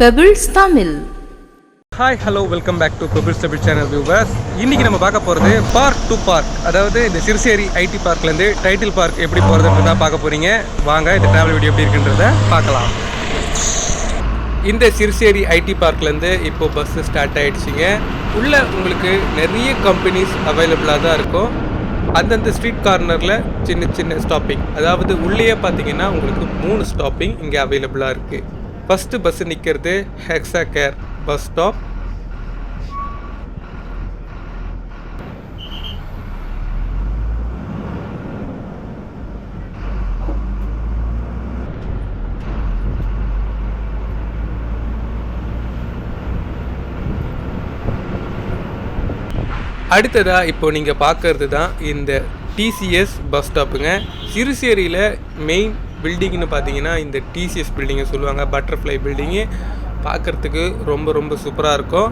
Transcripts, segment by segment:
Pebbles Tamil hi hello welcome back to Pebbles Tamil channel viewers இன்னைக்கு நம்ம பார்க்க போகிறது பார்க் டு பார்க் அதாவது இந்த சிறுசேரி ஐடி பார்க்லேருந்து டைட்டில் பார்க் எப்படி போகிறது தான் பார்க்க போகிறீங்க வாங்க இந்த ட்ராவல் வீடியோ எப்படி இருக்குன்றத பார்க்கலாம். இந்த சிறுசேரி ஐடி பார்க்லேருந்து இப்போ பஸ்ஸு ஸ்டார்ட் ஆகிடுச்சிங்க உள்ளே உங்களுக்கு நிறைய கம்பெனிஸ் அவைலபிளாக தான் இருக்கும். அந்தந்த ஸ்ட்ரீட் கார்னரில் சின்ன சின்ன ஸ்டாப்பிங் அதாவது உள்ளேயே பார்த்தீங்கன்னா உங்களுக்கு மூணு ஸ்டாப்பிங் இங்கே அவைலபிளாக இருக்குது ஃபஸ்ட்டு பஸ்ஸு நிற்கிறது ஹெக்ஸா கேர் பஸ் ஸ்டாப் அடுத்ததாக இப்போ நீங்கள் பார்க்கறது தான் இந்த டிசிஎஸ் பஸ் ஸ்டாப்புங்க சிறுசேரியில் மெயின் பில்டிங்னு பார்த்தீங்கன்னா இந்த டிசிஎஸ் பில்டிங்கை சொல்லுவாங்க. பட்டர்ஃப்ளை பில்டிங்கு பார்க்குறதுக்கு ரொம்ப ரொம்ப சூப்பராக இருக்கும்.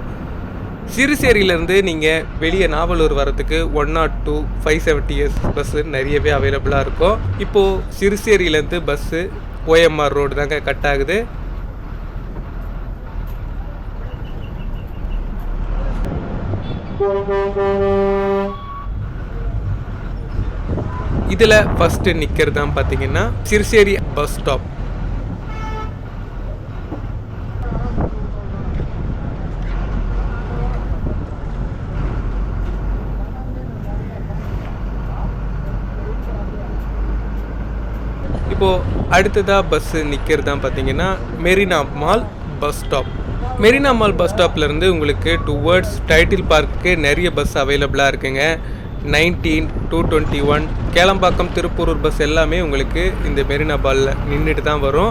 சிறுசேரியிலேருந்து நீங்கள் வெளியே நாவலூர் வரத்துக்கு one naught two five seventy years bus நிறையவே அவைலபிளாக இருக்கும். இப்போது சிறுசேரியிலேருந்து பஸ்ஸு ஓஎம்ஆர் ரோடு தாங்க கட் ஆகுது. இதில் ஃபஸ்ட்டு நிற்கிறது தான் பார்த்தீங்கன்னா சிறுசேரி பஸ் ஸ்டாப் இப்போது அடுத்ததாக பஸ்ஸு நிற்கிறது தான் பார்த்தீங்கன்னா Marina mall bus stop Marina mall bus ஸ்டாப்லேருந்து உங்களுக்கு டுவர்ட்ஸ் டைட்டில் பார்க்குக்கு நிறைய பஸ் அவைலபிளாக இருக்குங்க. Nineteen two twenty one Kelambakkam Thiruporur bus எல்லாமே உங்களுக்கு இந்த மெரினா பாலில் நின்றுட்டு தான் வரும்.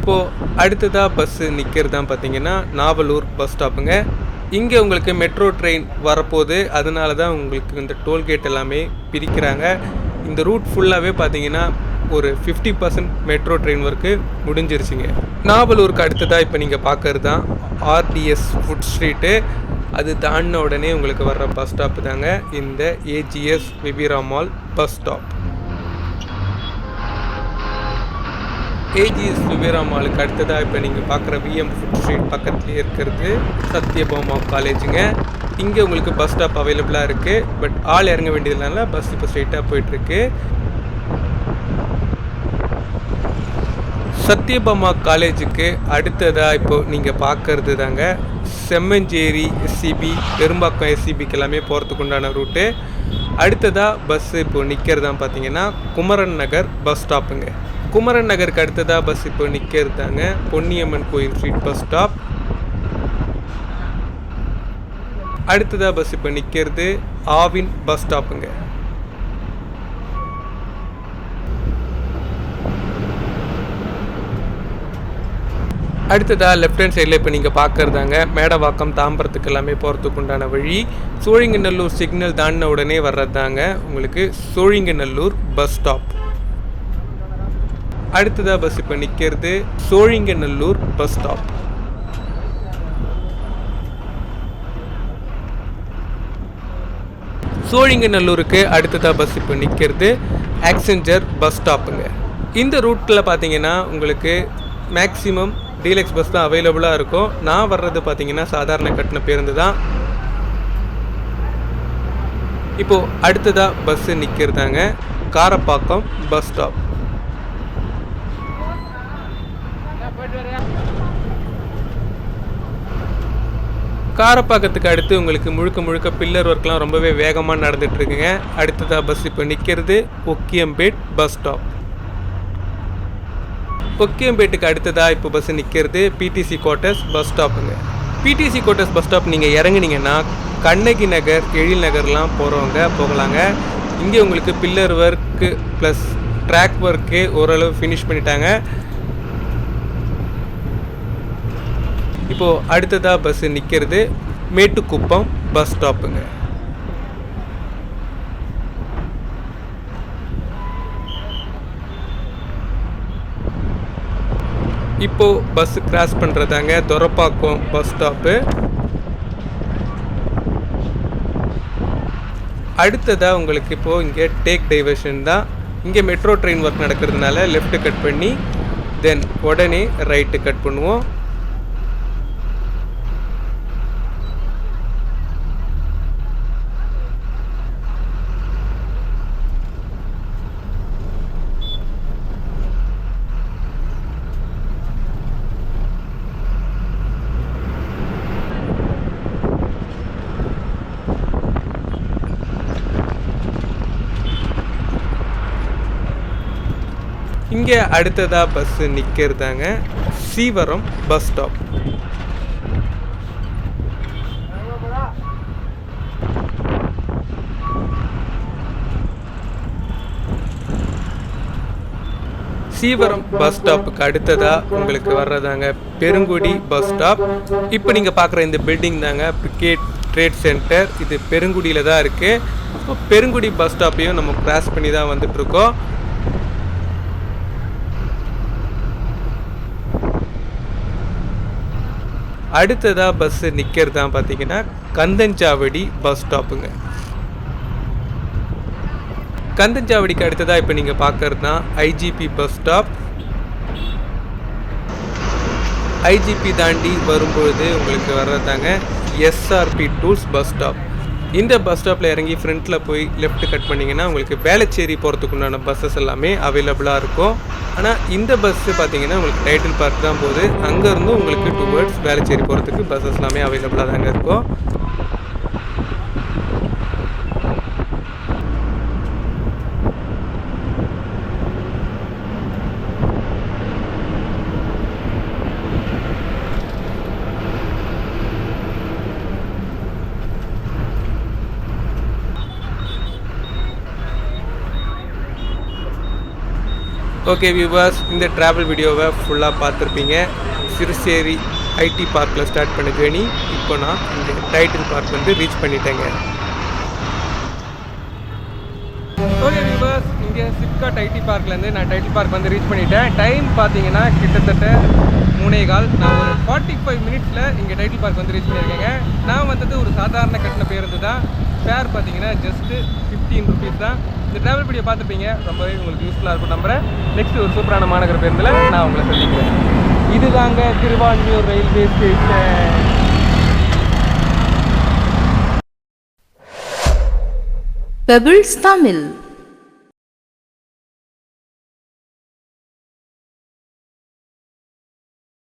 இப்போது அடுத்ததாக பஸ்ஸு நிற்கிறது தான் பார்த்தீங்கன்னா நாவலூர் பஸ் ஸ்டாப்புங்க இங்கே உங்களுக்கு மெட்ரோ ட்ரெயின் வரப்போகுது. அதனால தான் உங்களுக்கு இந்த டோல்கேட் எல்லாமே பிரிக்கிறாங்க. இந்த ரூட் ஃபுல்லாகவே பார்த்தீங்கன்னா ஒரு fifty percent metro train work முடிஞ்சிருச்சுங்க. நாவலூருக்கு அடுத்ததாக இப்போ நீங்கள் பார்க்கறது தான் ஆர்டிஎஸ் ஃபுட் ஸ்ட்ரீட்டு அது தாண்டின உடனே உங்களுக்கு வர்ற பஸ் ஸ்டாப் தாங்க இந்த AGS Vivira mall bus stop AGS Vivira மாலுக்கு அடுத்ததாக இப்போ நீங்கள் பார்க்குற விஎம் ஃபுட் ஸ்ட்ரீட் பக்கத்துலேயே இருக்கிறது சத்யபாமா காலேஜுங்க இங்கே உங்களுக்கு பஸ் ஸ்டாப் அவைலபிளாக இருக்குது பட் ஆள் இறங்க வேண்டியதுனால பஸ் இப்போ ஸ்ட்ரெயிட்டாக போயிட்டுருக்கு. சத்யபாமா காலேஜுக்கு அடுத்ததாக இப்போ நீங்கள் பார்க்கறது தாங்க செம்மஞ்சேரி எஸ்சிபி பெரும்பாக்கம் எஸ்சிபிக்கு எல்லாமே போகிறதுக்கு உண்டான ரூட்டு. அடுத்ததாக பஸ்ஸு இப்போ நிற்கிறதா பார்த்தீங்கன்னா குமரன் நகர் பஸ் ஸ்டாப்புங்க குமரன் நகருக்கு அடுத்ததாக பஸ் இப்போ நிற்கிறது தாங்க பொன்னியம்மன் கோயில் ஸ்ட்ரீட் பஸ் ஸ்டாப் அடுத்ததாக பஸ் இப்போ நிற்கிறது ஆவின் பஸ் ஸ்டாப்புங்க அடுத்ததாக லெஃப்ட் ஹேண்ட் சைடில் இப்போ நீங்கள் பார்க்குறதாங்க மேடவாக்கம் தாம்பரத்துக்கு எல்லாமே போகிறதுக்கு உண்டான வழி. சோழிங்கநல்லூர் சிக்னல் தாண்டின உடனே வர்றது தாங்க உங்களுக்கு சோழிங்கநல்லூர் பஸ் ஸ்டாப் அடுத்ததாக பஸ் இப்போ நிற்கிறது சோழிங்கநல்லூர் பஸ் ஸ்டாப் சோழிங்கநல்லூருக்கு அடுத்ததாக பஸ் இப்போ நிற்கிறது ஆக்செஞ்சர் பஸ் ஸ்டாப்புங்க இந்த ரூட்டில் பார்த்தீங்கன்னா உங்களுக்கு மேக்ஸிமம் டீலக்ஸ் பஸ் தான் அவைலபிளாக இருக்கும். நான் வர்றது பார்த்தீங்கன்னா சாதாரண கட்டின பேருந்து தான். இப்போது அடுத்ததாக பஸ்ஸு நிற்கிறதாங்க காரப்பாக்கம் பஸ் ஸ்டாப் காரப்பாக்கத்துக்கு அடுத்து உங்களுக்கு முழுக்க முழுக்க பில்லர் ஒர்க்லாம் ரொம்பவே வேகமாக நடந்துகிட்ருக்குங்க அடுத்ததாக பஸ் இப்போ நிற்கிறது ஒக்கியம்பேட் பஸ் ஸ்டாப் கொக்கியம்பேட்டுக்கு அடுத்ததாக இப்போ பஸ் நிற்கிறது பிடிசி கோட்டர்ஸ் பஸ் ஸ்டாப்புங்க பிடிசி கோட்டர்ஸ் பஸ் ஸ்டாப் நீங்கள் இறங்குனீங்கன்னா கண்ணகி நகர் எழில் நகர்லாம் போகிறவங்க போகலாங்க. இங்கே உங்களுக்கு pillar work plus track work ஓரளவு ஃபினிஷ் பண்ணிட்டாங்க. இப்போது அடுத்ததாக பஸ்ஸு நிற்கிறது மேட்டுக்குப்பம் பஸ் ஸ்டாப்புங்க இப்போது பஸ் கிராஸ் பண்ணுறதாங்க துரப்பாக்கம் பஸ் ஸ்டாப்பு அடுத்ததாக உங்களுக்கு இப்போது இங்கே டேக் டைவர்ஷன் தான். இங்கே மெட்ரோ ட்ரெயின் ஒர்க் நடக்கிறதுனால லெஃப்ட் கட் பண்ணி தென் உடனே ரைட்டு கட் பண்ணுவோம். இங்கே அடுத்ததாக bus நிற்கிறதாங்க Seevaram bus stop Seevaram bus ஸ்டாப்புக்கு அடுத்ததாக உங்களுக்கு வர்றதாங்க பெருங்குடி பஸ் ஸ்டாப் இப்போ நீங்கள் பார்க்குற இந்த பில்டிங் தாங்க பிரிகேட் ட்ரேட் சென்டர் இது பெருங்குடியில் தான் இருக்குது இப்போ பெருங்குடி பஸ் ஸ்டாப்பையும் நம்ம கிராஸ் பண்ணி தான் வந்துட்டுருக்கோம். அடுத்ததாக பஸ்ஸு நிற்கிறது தான் பார்த்தீங்கன்னா கந்தஞ்சாவடி பஸ் ஸ்டாப்புங்க கந்தஞ்சாவடிக்கு அடுத்ததாக இப்போ நீங்கள் பார்க்கறது தான் ஐஜிபி பஸ் ஸ்டாப் ஐஜிபி தாண்டி வரும்பொழுது உங்களுக்கு வர்றதாங்க எஸ்ஆர்பி டூல்ஸ் பஸ் ஸ்டாப் இந்த பஸ் ஸ்டாப்பில் இறங்கி ஃப்ரண்ட்டில் போய் லெஃப்ட் கட் பண்ணிங்கன்னா உங்களுக்கு வேளச்சேரி போகிறதுக்கு உண்டான பஸ்ஸஸ் எல்லாமே அவைலபிளாக இருக்கும். ஆனால் இந்த பஸ்ஸு பார்த்தீங்கன்னா உங்களுக்கு டைட்டில் பார்க் தான் போகுது. அங்கேருந்து உங்களுக்கு டுவர்ட்ஸ் வேளச்சேரி போகிறதுக்கு பஸ்ஸஸ் எல்லாமே அவைலபிளாக தாங்க இருக்கும். ஓகே வியூவர்ஸ் இந்த ட்ராவல் வீடியோவை ஃபுல்லாக பார்த்துருப்பீங்க. சிறுசேரி ஐடி பார்க்கில் ஸ்டார்ட் பண்ண ஜேர்னி இப்போ நான் இந்த டைட்டில் பார்க் வந்து ரீச் பண்ணிட்டேங்க. ஓகே வியூவர்ஸ் இங்கே சிப்காட் ஐடி பார்க்லேருந்து நான் டைட்டில் பார்க் வந்து ரீச் பண்ணிட்டேன். டைம் பார்த்தீங்கன்னா கிட்டத்தட்ட மூணே கால் நான் ஒரு ஃபார்ட்டி ஃபைவ் மினிட்ஸில் இங்கே டைட்டில் பார்க் வந்து ரீச் பண்ணியிருக்கேங்க. நான் வந்தது ஒரு சாதாரண கட்டின பேருந்து தான். ஃபேர் பார்த்தீங்கன்னா ஜஸ்ட்டு ஃபிஃப்டீன் ருபீஸ் தான். இந்த ட்ராவல் வீடியோ பார்த்துருப்பீங்க ரொம்பவே உங்களுக்கு யூஸ்ஃபுல்லாக இருக்கும் நம்புகிறேன் நெக்ஸ்ட் ஒரு சூப்பரான மாநகர பேருந்தில் நான் உங்களை சந்திக்கிறேன். இதுதாங்க Thiruvanmiyur railway station Pebbles Tamil